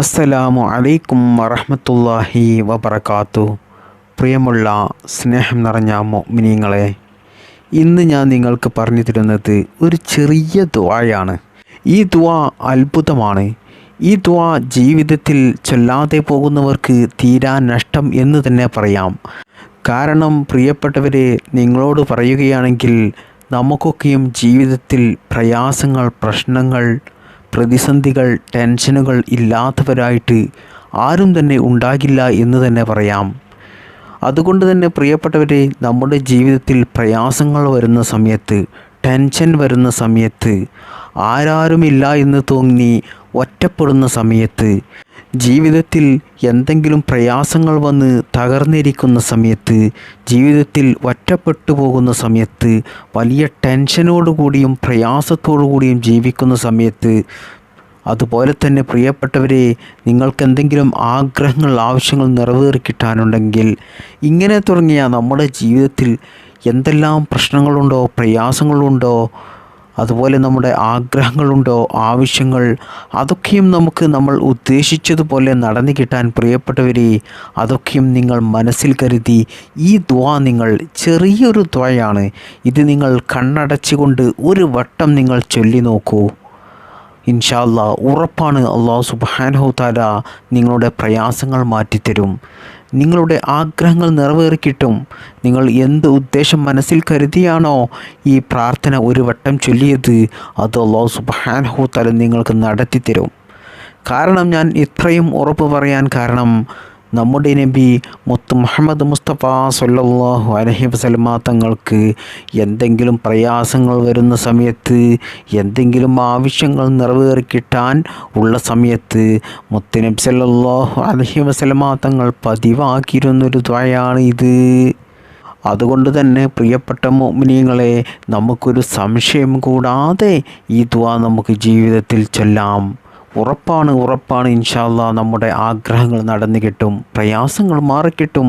അസ്സലാമു അലൈക്കും വറഹമത്തല്ലാഹി വബർക്കാത്തു പ്രിയമുള്ള സ്നേഹം നിറഞ്ഞ മിനിങ്ങളെ ഇന്ന് ഞാൻ നിങ്ങൾക്ക് പറഞ്ഞു തരുന്നത് ഒരു ചെറിയ ദുവായാണ് ഈ ദുവ അത്ഭുതമാണ്. ഈ ദുവ ജീവിതത്തിൽ ചൊല്ലാതെ പോകുന്നവർക്ക് തീരാ നഷ്ടം എന്ന് തന്നെ പറയാം. കാരണം പ്രിയപ്പെട്ടവരെ നിങ്ങളോട് പറയുകയാണെങ്കിൽ നമുക്കൊക്കെയും ജീവിതത്തിൽ പ്രയാസങ്ങൾ പ്രശ്നങ്ങൾ പ്രതിസന്ധികൾ ടെൻഷനുകൾ ഇല്ലാത്തവരായിട്ട് ആരും തന്നെ ഉണ്ടാകില്ല എന്ന് തന്നെ പറയാം. അതുകൊണ്ട് തന്നെ പ്രിയപ്പെട്ടവരെ നമ്മുടെ ജീവിതത്തിൽ പ്രയാസങ്ങൾ വരുന്ന സമയത്ത് ടെൻഷൻ വരുന്ന സമയത്ത് ആരാരുമില്ല എന്ന് തോന്നി ഒറ്റപ്പെടുന്ന സമയത്ത് ജീവിതത്തിൽ എന്തെങ്കിലും പ്രയാസങ്ങൾ വന്ന് തകർന്നിരിക്കുന്ന സമയത്ത് ജീവിതത്തിൽ ഒറ്റപ്പെട്ടു പോകുന്ന സമയത്ത് വലിയ ടെൻഷനോടുകൂടിയും പ്രയാസത്തോടു കൂടിയും ജീവിക്കുന്ന സമയത്ത് അതുപോലെ തന്നെ പ്രിയപ്പെട്ടവരെ നിങ്ങൾക്ക് എന്തെങ്കിലും ആഗ്രഹങ്ങൾ ആവശ്യങ്ങൾ നിറവേറി കിട്ടാനുണ്ടെങ്കിൽ ഇങ്ങനെ തുടങ്ങിയ നമ്മുടെ ജീവിതത്തിൽ എന്തെല്ലാം പ്രശ്നങ്ങളുണ്ടോ പ്രയാസങ്ങളുണ്ടോ അതുപോലെ നമ്മുടെ ആഗ്രഹങ്ങളുണ്ടോ ആവശ്യങ്ങൾ അതൊക്കെയും നമുക്ക് നമ്മൾ ഉദ്ദേശിച്ചതുപോലെ നടന്നു കിട്ടാൻ പ്രിയപ്പെട്ടവരെ അതൊക്കെയും നിങ്ങൾ മനസ്സിൽ കരുതി ഈ ദ്വാ നിങ്ങൾ ചെറിയൊരു ദ്വയാണ്. ഇത് നിങ്ങൾ കണ്ണടച്ചുകൊണ്ട് ഒരു വട്ടം നിങ്ങൾ ചൊല്ലി നോക്കൂ. ഇൻഷാല്ല ഉറപ്പാണ് അള്ളാഹു സുബാനഹു താല നിങ്ങളുടെ പ്രയാസങ്ങൾ മാറ്റിത്തരും. നിങ്ങളുടെ ആഗ്രഹങ്ങൾ നിറവേറിക്കിട്ടും. നിങ്ങൾ എന്ത് ഉദ്ദേശം മനസ്സിൽ കരുതിയാണോ ഈ പ്രാർത്ഥന ഒരു വട്ടം ചൊല്ലിയത് അത് അള്ളാഹു സുബാനഹു താല നിങ്ങൾക്ക് നടത്തിത്തരും. കാരണം ഞാൻ ഇത്രയും ഉറപ്പ് പറയാൻ കാരണം നമ്മുടെ നബി മുത്ത് മുഹമ്മദ് മുസ്തഫ സല്ലാഹു അലഹി വസലമ തങ്ങൾക്ക് എന്തെങ്കിലും പ്രയാസങ്ങൾ വരുന്ന സമയത്ത് എന്തെങ്കിലും ആവശ്യങ്ങൾ നിറവേറി കിട്ടാൻ ഉള്ള സമയത്ത് മുത്ത് നബി സല്ലാഹു അലഹി വസലമ തങ്ങൾ പതിവാക്കിയിരുന്നൊരു ദ്വയാണ് ഇത്. അതുകൊണ്ട് തന്നെ പ്രിയപ്പെട്ട മോമിനിയങ്ങളെ നമുക്കൊരു സംശയം കൂടാതെ ഈ ദ്വാ നമുക്ക് ജീവിതത്തിൽ ചൊല്ലാം. ഉറപ്പാണ് ഉറപ്പാണ്. ഇൻഷാല്ല നമ്മുടെ ആഗ്രഹങ്ങൾ നടന്നു കിട്ടും പ്രയാസങ്ങൾ മാറിക്കിട്ടും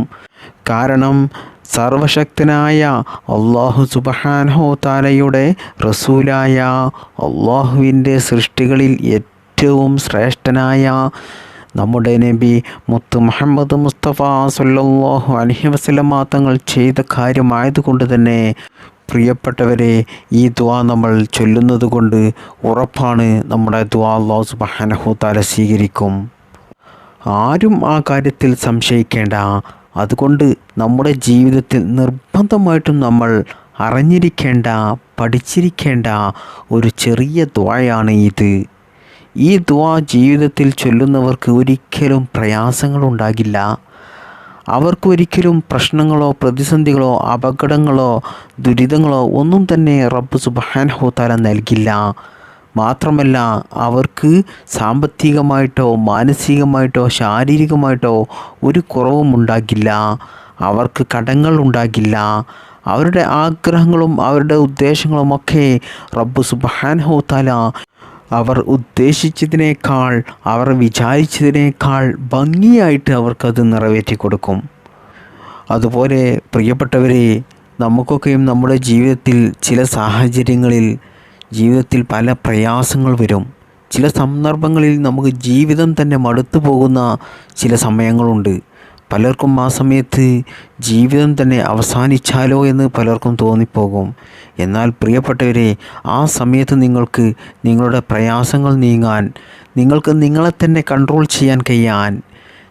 കാരണം സർവശക്തനായ അള്ളാഹു സുബഹാനഹോ താലയുടെ റസൂലായ അള്ളാഹുവിന്റെ സൃഷ്ടികളിൽ ഏറ്റവും ശ്രേഷ്ഠനായ നമ്മുടെ നബി മുത്ത് മുഹമ്മദ് മുസ്തഫ സല്ലാഹു അലഹി വസ്ലമാ തങ്ങൾ ചെയ്ത കാര്യമായതുകൊണ്ട് തന്നെ പ്രിയപ്പെട്ടവരെ ഈ ദ്വാ നമ്മൾ ചൊല്ലുന്നത് കൊണ്ട് ഉറപ്പാണ് നമ്മുടെ ദ്വാ അള്ളാഹു സുബാനഹു താല സ്വീകരിക്കും. ആരും ആ കാര്യത്തിൽ സംശയിക്കേണ്ട. അതുകൊണ്ട് നമ്മുടെ ജീവിതത്തിൽ നിർബന്ധമായിട്ടും നമ്മൾ അറിഞ്ഞിരിക്കേണ്ട പഠിച്ചിരിക്കേണ്ട ഒരു ചെറിയ ദ്വായാണ് ഇത്. ഈ ദ്വാ ജീവിതത്തിൽ ചൊല്ലുന്നവർക്ക് ഒരിക്കലും പ്രയാസങ്ങളുണ്ടാകില്ല. അവർക്കൊരിക്കലും പ്രശ്നങ്ങളോ പ്രതിസന്ധികളോ അപകടങ്ങളോ ദുരിതങ്ങളോ ഒന്നും തന്നെ റബ്ബ് സുബാൻഹോത്താല നൽകില്ല. മാത്രമല്ല അവർക്ക് സാമ്പത്തികമായിട്ടോ മാനസികമായിട്ടോ ശാരീരികമായിട്ടോ ഒരു കുറവും ഉണ്ടാകില്ല. അവർക്ക് കടങ്ങൾ ഉണ്ടാകില്ല. അവരുടെ ആഗ്രഹങ്ങളും അവരുടെ ഉദ്ദേശങ്ങളുമൊക്കെ റബ്ബ് സുബാൻഹോത്താല അവർ ഉദ്ദേശിച്ചതിനേക്കാൾ അവർ വിചാരിച്ചതിനേക്കാൾ ഭംഗിയായിട്ട് അവർക്കത് നിറവേറ്റി കൊടുക്കും അതുപോലെ പ്രിയപ്പെട്ടവരെ നമുക്കൊക്കെയും നമ്മുടെ ജീവിതത്തിൽ ചില സാഹചര്യങ്ങളിൽ ജീവിതത്തിൽ പല പ്രയാസങ്ങൾ വരും. ചില സന്ദർഭങ്ങളിൽ നമുക്ക് ജീവിതം തന്നെ മടുത്തു പോകുന്ന ചില സമയങ്ങളുണ്ട്. പലർക്കും ആ സമയത്ത് ജീവിതം തന്നെ അവസാനിച്ചാലോ എന്ന് പലർക്കും തോന്നിപ്പോകും. എന്നാൽ പ്രിയപ്പെട്ടവരെ ആ സമയത്ത് നിങ്ങൾക്ക് നിങ്ങളുടെ പ്രയാസങ്ങൾ നീങ്ങാൻ നിങ്ങൾക്ക് നിങ്ങളെ തന്നെ കൺട്രോൾ ചെയ്യാൻ കഴിയാൻ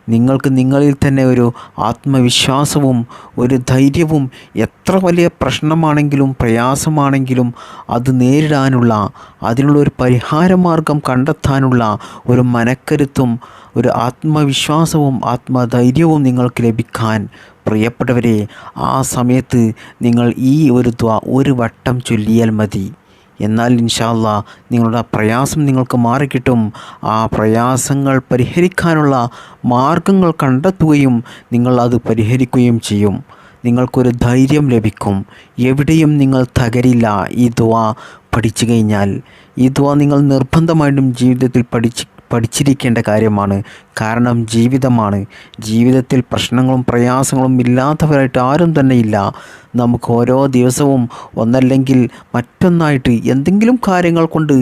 നിങ്ങൾക്ക് നിങ്ങളിൽ തന്നെ ഒരു ആത്മവിശ്വാസവും ഒരു ധൈര്യവും എത്ര വലിയ പ്രശ്നമാണെങ്കിലും പ്രയാസമാണെങ്കിലും അത് നേരിടാനുള്ള അതിനുള്ള ഒരു പരിഹാരമാർഗം കണ്ടെത്താനുള്ള ഒരു മനക്കരുത്തും ഒരു ആത്മവിശ്വാസവും ആത്മധൈര്യവും നിങ്ങൾക്ക് ലഭിക്കാൻ പ്രിയപ്പെട്ടവരെ ആ സമയത്ത് നിങ്ങൾ ഈ ഒരു ദ്വ ഒരു വട്ടം ചൊല്ലിയാൽ മതി. എന്നാൽ ഇൻഷാല്ല നിങ്ങളുടെ പ്രയാസം നിങ്ങൾക്ക് മാറിക്കിട്ടും. ആ പ്രയാസങ്ങൾ പരിഹരിക്കാനുള്ള മാർഗങ്ങൾ കണ്ടെത്തുകയും നിങ്ങൾ അത് പരിഹരിക്കുകയും ചെയ്യും. നിങ്ങൾക്കൊരു ധൈര്യം ലഭിക്കും. എവിടെയും നിങ്ങൾ തകരില്ല ഈ ദ്വ പഠിച്ചു കഴിഞ്ഞാൽ. ഈ ദ്വ നിങ്ങൾ നിർബന്ധമായിട്ടും ജീവിതത്തിൽ പഠിച്ച് പഠിച്ചിരിക്കേണ്ട കാര്യമാണ്. കാരണം ജീവിതമാണ്. ജീവിതത്തിൽ പ്രശ്നങ്ങളും പ്രയാസങ്ങളും ഇല്ലാത്തവരായിട്ട് ആരും തന്നെ ഇല്ല നമുക്ക് ഓരോ ദിവസവും ഒന്നല്ലെങ്കിൽ മറ്റൊന്നായിട്ട് എന്തെങ്കിലും കാര്യങ്ങൾ കൊണ്ട്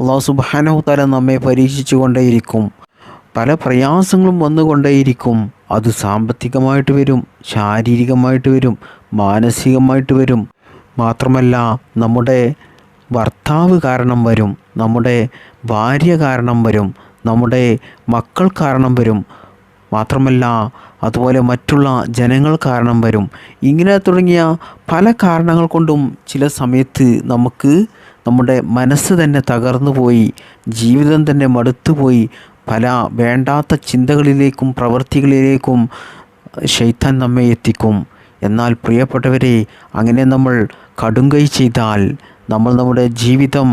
അള്ളാഹു സുബാനഹുത്താല നമ്മെ പരീക്ഷിച്ചു കൊണ്ടേയിരിക്കും. പല പ്രയാസങ്ങളും വന്നുകൊണ്ടേയിരിക്കും. അത് സാമ്പത്തികമായിട്ട് വരും ശാരീരികമായിട്ട് വരും മാനസികമായിട്ട് വരും. മാത്രമല്ല നമ്മുടെ ഭർത്താവ് കാരണം വരും നമ്മുടെ ഭാര്യ കാരണം വരും. നമ്മുടെ മക്കൾ കാരണം വരും. മാത്രമല്ല അതുപോലെ മറ്റുള്ള ജനങ്ങൾ കാരണം വരും. ഇങ്ങനെ തുടങ്ങിയ പല കാരണങ്ങൾ കൊണ്ടും ചില സമയത്ത് നമുക്ക് നമ്മുടെ മനസ്സ് തന്നെ തകർന്നു പോയി ജീവിതം തന്നെ മടുത്തുപോയി പല വേണ്ടാത്ത ചിന്തകളിലേക്കും പ്രവൃത്തികളിലേക്കും ശൈത്താൻ നമ്മെ എത്തിക്കും. എന്നാൽ പ്രിയപ്പെട്ടവരെ അങ്ങനെ നമ്മൾ കടുങ്കൈ ചെയ്താൽ നമ്മൾ നമ്മുടെ ജീവിതം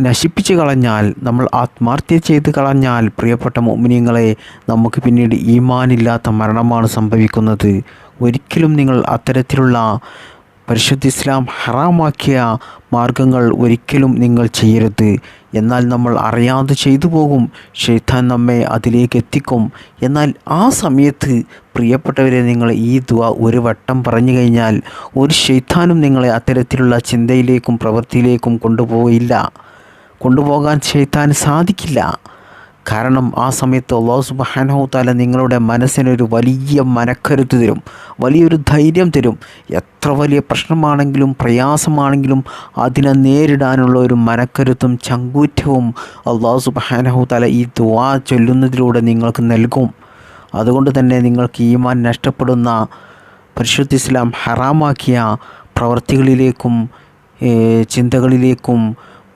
നശിപ്പിച്ച് കളഞ്ഞാൽ നമ്മൾ ആത്മാർത്ഥ്യ ചെയ്ത് കളഞ്ഞാൽ പ്രിയപ്പെട്ട മോമിനിയങ്ങളെ നമുക്ക് പിന്നീട് ഈമാനില്ലാത്ത മരണമാണ് സംഭവിക്കുന്നത്. ഒരിക്കലും നിങ്ങൾ അത്തരത്തിലുള്ള പരിശുദ്ധ ഇസ്ലാം ഹറാമാക്കിയ മാർഗങ്ങൾ ഒരിക്കലും നിങ്ങൾ ചെയ്യരുത്. എന്നാൽ നമ്മൾ അറിയാതെ ചെയ്തു പോകും ഷെയ്ത്താൻ നമ്മെ അതിലേക്ക് എത്തിക്കും. എന്നാൽ ആ സമയത്ത് പ്രിയപ്പെട്ടവരെ നിങ്ങൾ ഈ ദുവ ഒരു വട്ടം പറഞ്ഞു കഴിഞ്ഞാൽ ഒരു ഷെയ്ത്താനും നിങ്ങളെ അത്തരത്തിലുള്ള ചിന്തയിലേക്കും പ്രവൃത്തിയിലേക്കും കൊണ്ടുപോയില്ല. കൊണ്ടുപോകാൻ ഷെയ്ത്താൻ സാധിക്കില്ല. കാരണം ആ സമയത്ത് അള്ളാഹു സുബാനഹു താല നിങ്ങളുടെ മനസ്സിനൊരു വലിയ മനക്കരുത്ത് തരും വലിയൊരു ധൈര്യം തരും. എത്ര വലിയ പ്രശ്നമാണെങ്കിലും പ്രയാസമാണെങ്കിലും അതിനെ നേരിടാനുള്ള ഒരു മനക്കരുത്തും ചങ്കൂറ്റവും അള്ളാഹു സുബാനഹു താല ഈ ദുവാ ചൊല്ലുന്നതിലൂടെ നിങ്ങൾക്ക് നൽകും. അതുകൊണ്ട് തന്നെ നിങ്ങൾക്ക് ഈമാൻ നഷ്ടപ്പെടുന്ന പരിശുദ്ധ ഇസ്ലാം ഹറാമാക്കിയ പ്രവർത്തികളിലേക്കും ചിന്തകളിലേക്കും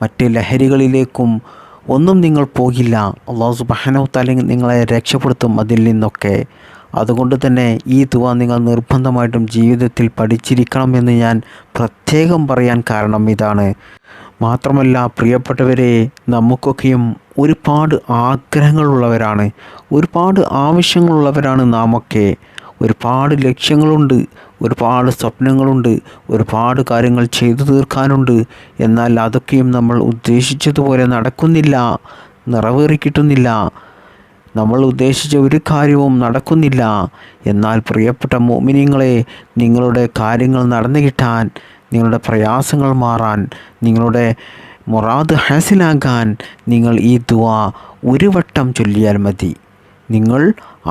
മറ്റ് ലഹരികളിലേക്കും ഒന്നും നിങ്ങൾ പോകില്ല. അള്ളാഹു സുബാനോ താല നിങ്ങളെ രക്ഷപ്പെടുത്തും അതിൽ നിന്നൊക്കെ. അതുകൊണ്ട് തന്നെ ഈ തുക നിങ്ങൾ നിർബന്ധമായിട്ടും ജീവിതത്തിൽ പഠിച്ചിരിക്കണമെന്ന് ഞാൻ പ്രത്യേകം പറയാൻ കാരണം ഇതാണ്. മാത്രമല്ല പ്രിയപ്പെട്ടവരെ നമുക്കൊക്കെയും ഒരുപാട് ആഗ്രഹങ്ങളുള്ളവരാണ്. ഒരുപാട് ആവശ്യങ്ങളുള്ളവരാണ് നാമൊക്കെ. ഒരുപാട് ലക്ഷ്യങ്ങളുണ്ട് ഒരുപാട് സ്വപ്നങ്ങളുണ്ട് ഒരുപാട് കാര്യങ്ങൾ ചെയ്തു തീർക്കാനുണ്ട്. എന്നാൽ അതൊക്കെയും നമ്മൾ ഉദ്ദേശിച്ചതുപോലെ നടക്കുന്നില്ല നിറവേറി കിട്ടുന്നില്ല നമ്മൾ ഉദ്ദേശിച്ച ഒരു കാര്യവും നടക്കുന്നില്ല. എന്നാൽ പ്രിയപ്പെട്ട മോമിനിയങ്ങളെ നിങ്ങളുടെ കാര്യങ്ങൾ നടന്നു കിട്ടാൻ നിങ്ങളുടെ പ്രയാസങ്ങൾ മാറാൻ നിങ്ങളുടെ മൊറാദ് ഹാസിലാക്കാൻ നിങ്ങൾ ഈ ദുവ ഒരു വട്ടം ചൊല്ലിയാൽ മതി. നിങ്ങൾ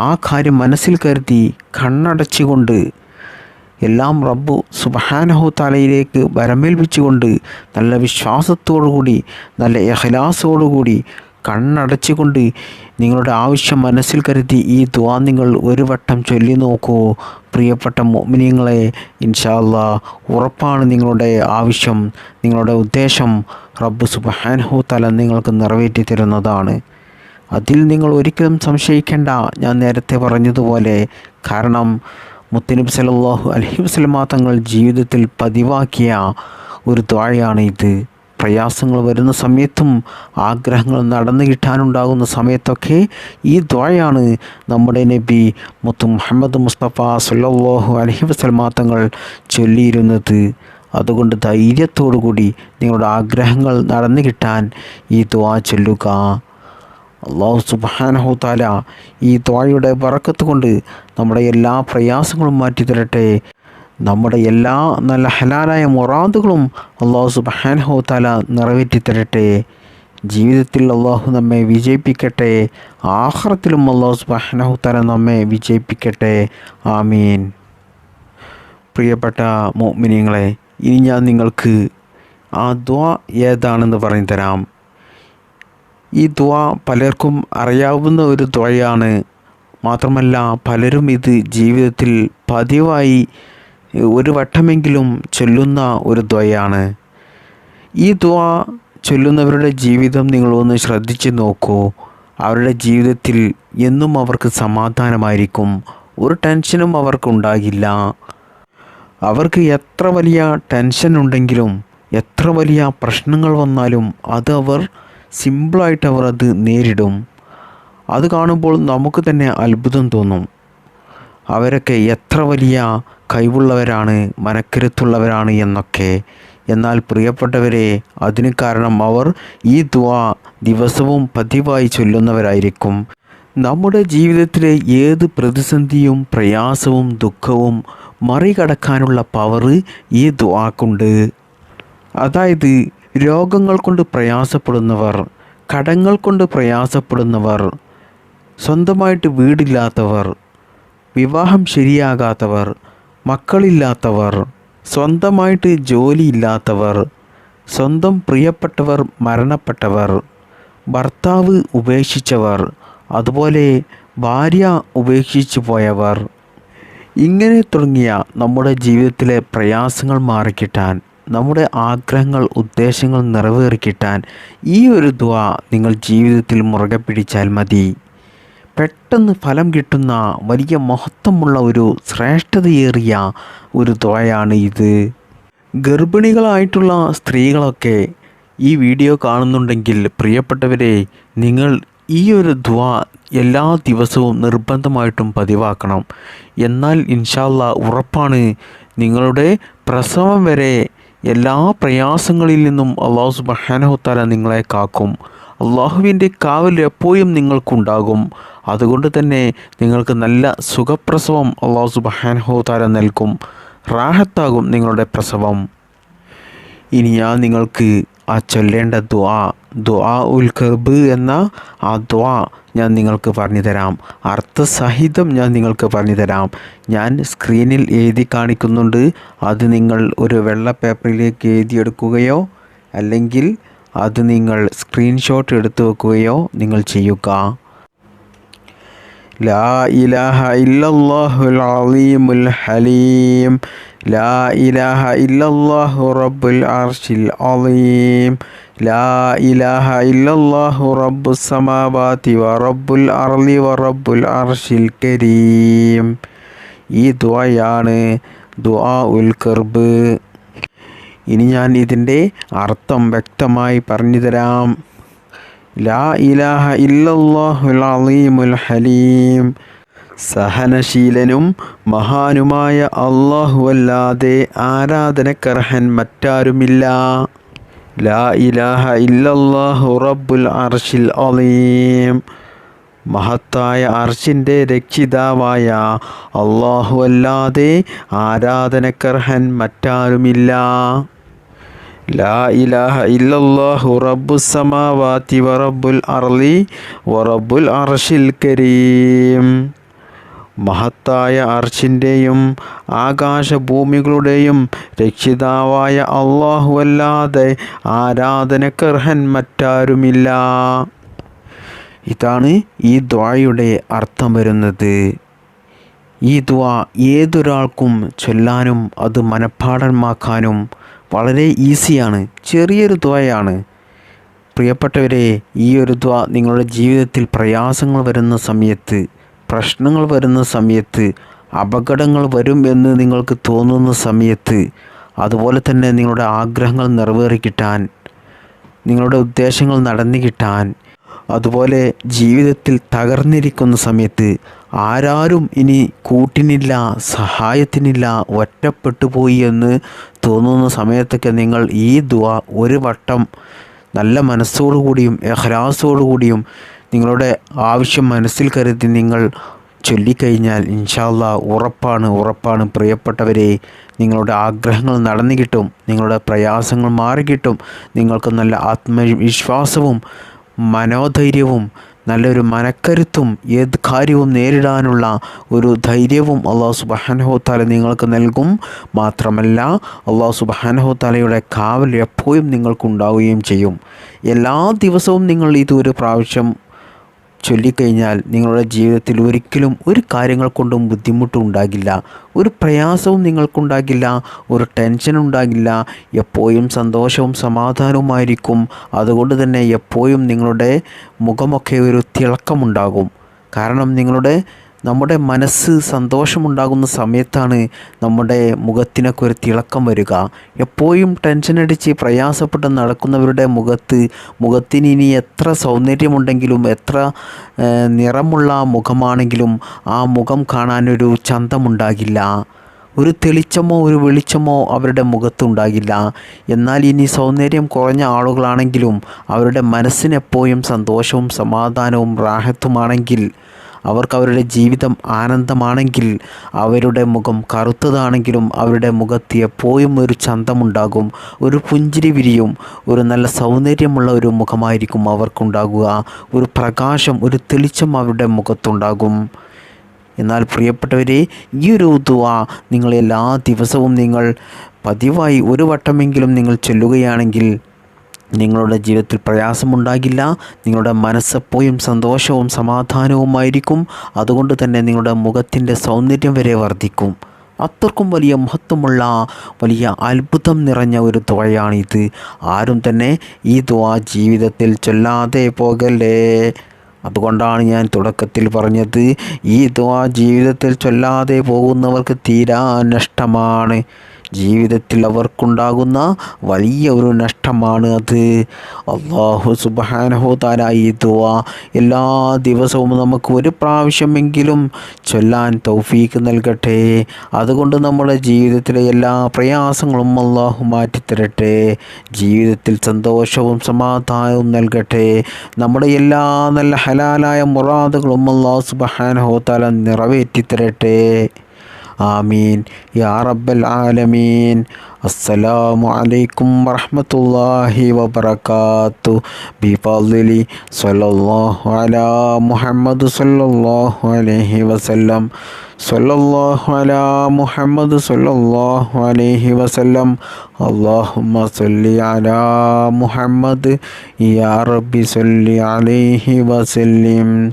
ആ കാര്യം മനസ്സിൽ കരുതി കണ്ണടച്ചുകൊണ്ട് എല്ലാം റബ്ബു സുബഹാനഹു തലയിലേക്ക് വരമേൽപ്പിച്ചുകൊണ്ട് നല്ല വിശ്വാസത്തോടുകൂടി നല്ല എഹലാസോടുകൂടി കണ്ണടച്ചുകൊണ്ട് നിങ്ങളുടെ ആവശ്യം മനസ്സിൽ കരുതി ഈ ദ്വാ നിങ്ങൾ ഒരു വട്ടം ചൊല്ലി നോക്കൂ. പ്രിയപ്പെട്ട മോമിനിയങ്ങളെ ഇൻഷാല്ല ഉറപ്പാണ് നിങ്ങളുടെ ആവശ്യം നിങ്ങളുടെ ഉദ്ദേശം റബ്ബ് സുബഹാനഹു തല നിങ്ങൾക്ക് നിറവേറ്റി തരുന്നതാണ്. അതിൽ നിങ്ങൾ ഒരിക്കലും സംശയിക്കേണ്ട. ഞാൻ നേരത്തെ പറഞ്ഞതുപോലെ കാരണം മുത്തനബി സലാഹു അലഹി വസ്ലമാ തങ്ങൾ ജീവിതത്തിൽ പതിവാക്കിയ ഒരു ദ്വാഴയാണ് ഇത്. പ്രയാസങ്ങൾ വരുന്ന സമയത്തും ആഗ്രഹങ്ങൾ നടന്നു കിട്ടാനുണ്ടാകുന്ന സമയത്തൊക്കെ ഈ ദ്വാഴയാണ് നമ്മുടെ നബി മുത്തു മുഹമ്മദ് മുസ്തഫ സല്ലാഹു അലഹി വസ്ലമാ തങ്ങൾ ചൊല്ലിയിരുന്നത്. അതുകൊണ്ട് ധൈര്യത്തോടു കൂടി നിങ്ങളുടെ ആഗ്രഹങ്ങൾ നടന്നു കിട്ടാൻ ഈ ദ്വാ ചൊല്ലുക. അള്ളാഹു സുബാനഹു താല ഈ ദ്വാഴയുടെ വറക്കത്ത് കൊണ്ട് നമ്മുടെ എല്ലാ പ്രയാസങ്ങളും മാറ്റി തരട്ടെ. നമ്മുടെ എല്ലാ നല്ല ഹലാലായ മൊറാദുകളും അള്ളാഹു സുബാനഹു താല നിറവേറ്റി തരട്ടെ. ജീവിതത്തിൽ അള്ളാഹു നമ്മെ വിജയിപ്പിക്കട്ടെ. ആഹ്റത്തിലും അള്ളാഹു സുബാനഹു താല നമ്മെ വിജയിപ്പിക്കട്ടെ. ആമീൻ. പ്രിയപ്പെട്ട മോമിനിയങ്ങളെ ഇനി ഞാൻ നിങ്ങൾക്ക് ആ ദ്വാ ഏതാണെന്ന് പറഞ്ഞു തരാം ഈ ദ്വ പലർക്കും അറിയാവുന്ന ഒരു ദ്വയാണ്. മാത്രമല്ല പലരും ഇത് ജീവിതത്തിൽ പതിവായി ഒരു വട്ടമെങ്കിലും ചൊല്ലുന്ന ഒരു ദ്വയാണ്. ഈ ദ്വ ചൊല്ലുന്നവരുടെ ജീവിതം നിങ്ങളൊന്ന് ശ്രദ്ധിച്ച് നോക്കൂ. അവരുടെ ജീവിതത്തിൽ എന്നും അവർക്ക് സമാധാനമായിരിക്കും. ഒരു ടെൻഷനും അവർക്കുണ്ടാകില്ല. അവർക്ക് എത്ര വലിയ ടെൻഷൻ ഉണ്ടെങ്കിലും എത്ര വലിയ പ്രശ്നങ്ങൾ വന്നാലും അത് അവർ സിമ്പിളായിട്ട് അവർ അത് നേരിടും. അത് കാണുമ്പോൾ നമുക്ക് തന്നെ അത്ഭുതം തോന്നും. അവരൊക്കെ എത്ര വലിയ കഴിവുള്ളവരാണ് മനക്കരുത്തുള്ളവരാണ് എന്നൊക്കെ. എന്നാൽ പ്രിയപ്പെട്ടവരെ അതിന് കാരണം അവർ ഈ ദ്വാ ദിവസവും പതിവായി ചൊല്ലുന്നവരായിരിക്കും. നമ്മുടെ ജീവിതത്തിലെ ഏത് പ്രതിസന്ധിയും പ്രയാസവും ദുഃഖവും മറികടക്കാനുള്ള പവർ ഈ ദ്വാക്കുണ്ട് അതായത് രോഗങ്ങൾ കൊണ്ട് പ്രയാസപ്പെടുന്നവർ കടങ്ങൾ കൊണ്ട് പ്രയാസപ്പെടുന്നവർ സ്വന്തമായിട്ട് വീടില്ലാത്തവർ വിവാഹം ശരിയാകാത്തവർ മക്കളില്ലാത്തവർ സ്വന്തമായിട്ട് ജോലിയില്ലാത്തവർ സ്വന്തം പ്രിയപ്പെട്ടവർ മരണപ്പെട്ടവർ ഭർത്താവ് ഉപേക്ഷിച്ചവർ അതുപോലെ ഭാര്യ ഉപേക്ഷിച്ചു പോയവർ. ഇങ്ങനെ തുടങ്ങിയ നമ്മുടെ ജീവിതത്തിലെ പ്രയാസങ്ങൾ മാറിക്കിട്ടാൻ നമ്മുടെ ആഗ്രഹങ്ങൾ ഉദ്ദേശങ്ങൾ നിറവേറിക്കിട്ടാൻ ഈ ഒരു ദ്വ നിങ്ങൾ ജീവിതത്തിൽ മുറുകെ പിടിച്ചാൽ മതി. പെട്ടെന്ന് ഫലം കിട്ടുന്ന വലിയ മഹത്വമുള്ള ഒരു ശ്രേഷ്ഠതയേറിയ ഒരു ദ്വയാണ് ഇത്. ഗർഭിണികളായിട്ടുള്ള സ്ത്രീകളൊക്കെ ഈ വീഡിയോ കാണുന്നുണ്ടെങ്കിൽ പ്രിയപ്പെട്ടവരെ നിങ്ങൾ ഈ ഒരു ദ്വ എല്ലാ ദിവസവും നിർബന്ധമായിട്ടും പതിവാക്കണം. എന്നാൽ ഇൻഷാല്ല ഉറപ്പാണ് നിങ്ങളുടെ പ്രസവം വരെ എല്ലാ പ്രയാസങ്ങളിൽ നിന്നും അള്ളാഹു സുബഹാനഹുത്താല നിങ്ങളെ കാക്കും. അള്ളാഹുവിന്റെ കാവൽ എപ്പോഴും നിങ്ങൾക്കുണ്ടാകും. അതുകൊണ്ട് തന്നെ നിങ്ങൾക്ക് നല്ല സുഖപ്രസവം അള്ളാഹു സുബഹാനഹുത്താല നൽകും. റാഹത്താകും നിങ്ങളുടെ പ്രസവം. ഇനി ഞാൻ നിങ്ങൾക്ക് ആ ചൊല്ലേണ്ട ദ്വാ ദ്വാ ഉൽ കർബ് എന്ന ആ ദ്വാ ഞാൻ നിങ്ങൾക്ക് പറഞ്ഞു തരാം അർത്ഥസഹിതം ഞാൻ നിങ്ങൾക്ക് പറഞ്ഞു തരാം ഞാൻ സ്ക്രീനിൽ എഴുതി കാണിക്കുന്നുണ്ട്. അത് നിങ്ങൾ ഒരു വെള്ള പേപ്പറിലേക്ക് എഴുതിയെടുക്കുകയോ അല്ലെങ്കിൽ അത് നിങ്ങൾ സ്ക്രീൻഷോട്ട് എടുത്തു വെക്കുകയോ നിങ്ങൾ ചെയ്യുക. ലാ ഇലാഹ ഇല്ലല്ലാഹുൽ അലീമുൽ ഹലീം. ലാ ഇലാഹ ഇല്ലല്ലാഹു റബ്ബുൽ അർശിൽ അലീം. ലാ ഇലാഹ ഇല്ലല്ലാഹു റബ്ബുസ് സമാവാതി വ റബ്ബുൽ അർളി വ റബ്ബുൽ അർശിൽ കരീം. ഈ ദുആയാണ് ദുആ കർബ്. ഇനി ഞാൻ ഇതിന്റെ അർത്ഥം വ്യക്തമായി പറഞ്ഞു തരാം. ലാ ഇലാഹ ഇല്ലല്ലാഹുൽ അലീമുൽ ഹലീം. സഹനശീലനും മഹാനുമായ അല്ലാഹുവല്ലാതെ ആരാധനക്കർഹൻ മറ്റാരുമില്ല. ലാ ഇലാഹ ഇല്ലല്ലാഹു റബ്ബുൽ അർഷിൽ അലീം. മഹത്തായ അർഷിന്റെ രക്ഷിതാവായ അള്ളാഹു അല്ലാതെ ആരാധനക്കർഹൻ മറ്റാരുമില്ല. ലാ ഇലാഹ ഇല്ലല്ലാഹു റബ്ബു സമാവാത്തി വറബ്ബുൽ അർലി വറബ്ബുൽ അർഷിൽ കരീം. മഹത്തായ അർച്ചിന്റെയും ആകാശഭൂമികളുടെയും രക്ഷിതാവായ അള്ളാഹുവല്ലാതെ ആരാധനക്കർഹൻ മറ്റാരുമില്ല ഇതാണ് ഈ ദ്വായുടെ അർത്ഥം വരുന്നത്. ഈ ദ്വ ഏതൊരാൾക്കും ചൊല്ലാനും അത് മനഃപ്പാടന്മാക്കാനും വളരെ ഈസിയാണ് ചെറിയൊരു ദ്വയാണ്. പ്രിയപ്പെട്ടവരെ ഈ ഒരു ദ്വ നിങ്ങളുടെ ജീവിതത്തിൽ പ്രയാസങ്ങൾ വരുന്ന സമയത്ത് പ്രശ്നങ്ങൾ വരുന്ന സമയത്ത് അപകടങ്ങൾ വരും എന്ന് നിങ്ങൾക്ക് തോന്നുന്ന സമയത്ത് അതുപോലെ തന്നെ നിങ്ങളുടെ ആഗ്രഹങ്ങൾ നിറവേറി കിട്ടാൻ നിങ്ങളുടെ ഉദ്ദേശങ്ങൾ നടന്നു കിട്ടാൻ അതുപോലെ ജീവിതത്തിൽ തകർന്നിരിക്കുന്ന സമയത്ത് ആരാരും ഇനി കൂട്ടിനില്ല സഹായത്തിനില്ല ഒറ്റപ്പെട്ടു പോയി എന്ന് തോന്നുന്ന സമയത്തൊക്കെ നിങ്ങൾ ഈ ദുവ ഒരു വട്ടം നല്ല മനസ്സോടുകൂടിയും എഹ്ലാസോടുകൂടിയും നിങ്ങളുടെ ആവശ്യം മനസ്സിൽ കരുതി നിങ്ങൾ ചൊല്ലിക്കഴിഞ്ഞാൽ ഇൻഷാല്ല ഉറപ്പാണ് ഉറപ്പാണ്. പ്രിയപ്പെട്ടവരെ നിങ്ങളുടെ ആഗ്രഹങ്ങൾ നടന്നു കിട്ടും നിങ്ങളുടെ പ്രയാസങ്ങൾ മാറിക്കിട്ടും നിങ്ങൾക്ക് നല്ല ആത്മവിശ്വാസവും മനോധൈര്യവും നല്ലൊരു മനക്കരുത്തും ഏത് കാര്യവും നേരിടാനുള്ള ഒരു ധൈര്യവും അള്ളാഹു സുബാനഹോത്താല നിങ്ങൾക്ക് നൽകും. മാത്രമല്ല അള്ളാഹു സുബാനഹോത്താലയുടെ കാവൽ എപ്പോഴും നിങ്ങൾക്കുണ്ടാവുകയും ചെയ്യും. എല്ലാ ദിവസവും നിങ്ങൾ ഇത് ഒരു പ്രാവശ്യം ചൊല്ലിക്കഴിഞ്ഞാൽ നിങ്ങളുടെ ജീവിതത്തിൽ ഒരിക്കലും ഒരു കാര്യങ്ങൾ കൊണ്ടും ബുദ്ധിമുട്ടും ഉണ്ടാകില്ല. ഒരു പ്രയാസവും നിങ്ങൾക്കുണ്ടാകില്ല. ഒരു ടെൻഷൻ ഉണ്ടാകില്ല. എപ്പോഴും സന്തോഷവും സമാധാനവുമായിരിക്കും. അതുകൊണ്ട് തന്നെ എപ്പോഴും നിങ്ങളുടെ മുഖമൊക്കെ ഒരു തിളക്കമുണ്ടാകും. കാരണം നിങ്ങളുടെ നമ്മുടെ മനസ്സ് സന്തോഷമുണ്ടാകുന്ന സമയത്താണ് നമ്മുടെ മുഖത്തിനൊക്കെ ഒരു തിളക്കം വരിക. എപ്പോഴും ടെൻഷൻ അടിച്ച് പ്രയാസപ്പെട്ട് നടക്കുന്നവരുടെ മുഖത്ത് മുഖത്തിന് ഇനി എത്ര സൗന്ദര്യമുണ്ടെങ്കിലും എത്ര നിറമുള്ള മുഖമാണെങ്കിലും ആ മുഖം കാണാനൊരു ചന്തമുണ്ടാകില്ല. ഒരു തെളിച്ചമോ ഒരു വെളിച്ചമോ അവരുടെ മുഖത്തുണ്ടാകില്ല. എന്നാൽ ഇനി സൗന്ദര്യം കുറഞ്ഞ ആളുകളാണെങ്കിലും അവരുടെ മനസ്സിനെപ്പോഴും സന്തോഷവും സമാധാനവും റാഹത്തുമാണെങ്കിൽ അവർക്ക് അവരുടെ ജീവിതം ആനന്ദമാണെങ്കിൽ അവരുടെ മുഖം കറുത്തതാണെങ്കിലും അവരുടെ മുഖത്ത് എപ്പോഴും ഒരു ചന്തമുണ്ടാകും ഒരു പുഞ്ചിരി വിരിയും ഒരു നല്ല സൗന്ദര്യമുള്ള ഒരു മുഖമായിരിക്കും അവർക്കുണ്ടാകുക ഒരു പ്രകാശം ഒരു തെളിച്ചം അവരുടെ മുഖത്തുണ്ടാകും. എന്നാൽ പ്രിയപ്പെട്ടവരെ ഈ ഒരു ദുവ നിങ്ങൾ എല്ലാ ദിവസവും നിങ്ങൾ പതിവായി ഒരു വട്ടമെങ്കിലും നിങ്ങൾ ചൊല്ലുകയാണെങ്കിൽ നിങ്ങളുടെ ജീവിതത്തിൽ പ്രയാസമുണ്ടാകില്ല നിങ്ങളുടെ മനസ്സെപ്പോഴും സന്തോഷവും സമാധാനവുമായിരിക്കും അതുകൊണ്ട് തന്നെ നിങ്ങളുടെ മുഖത്തിന്റെ സൗന്ദര്യം വരെ വർദ്ധിക്കും. അത്രക്കും വലിയ മഹത്വമുള്ള വലിയ അത്ഭുതം നിറഞ്ഞ ഒരു തുകയാണിത് ആരും തന്നെ ഈ തുക ജീവിതത്തിൽ ചൊല്ലാതെ പോകല്ലേ? അതുകൊണ്ടാണ് ഞാൻ തുടക്കത്തിൽ പറഞ്ഞത് ഈ തുക ജീവിതത്തിൽ ചൊല്ലാതെ പോകുന്നവർക്ക് തീരാ നഷ്ടമാണ്. ജീവിതത്തിൽ അവർക്കുണ്ടാകുന്ന വലിയ ഒരു നഷ്ടമാണ് അത്. അള്ളാഹു സുബാനഹോ താരായി ദുവ എല്ലാ ദിവസവും നമുക്ക് ഒരു പ്രാവശ്യമെങ്കിലും ചൊല്ലാൻ തൗഫീക്ക് നൽകട്ടെ. അതുകൊണ്ട് നമ്മുടെ ജീവിതത്തിലെ എല്ലാ പ്രയാസങ്ങളും അള്ളാഹു മാറ്റിത്തരട്ടെ. ജീവിതത്തിൽ സന്തോഷവും സമാധാനവും നൽകട്ടെ. നമ്മുടെ എല്ലാ നല്ല ഹലാലായ മുറാദുകളും അള്ളാഹു സുബാനഹോ താല നിറവേറ്റിത്തരട്ടെ. ആമീൻ. യാ റബ്ബൽ ആലമീൻ. അസ്സലാമു അലൈക്കും വറഹ്മത്തുള്ളാഹി വബറകാത്തു. ബിഫദ്ലി സ്വല്ലല്ലാഹു അലാ മുഹമ്മദ് സ്വല്ലല്ലാഹു അലൈഹി വസല്ലം. സ്വല്ലല്ലാഹു അലാ മുഹമ്മദ് സ്വല്ലല്ലാഹു അലൈഹി വസല്ലം. അല്ലാഹുമ്മ സ്വല്ലി അലാ മുഹമ്മദ്. യാ റബ്ബി സ്വല്ലി അലൈഹി വസല്ലം.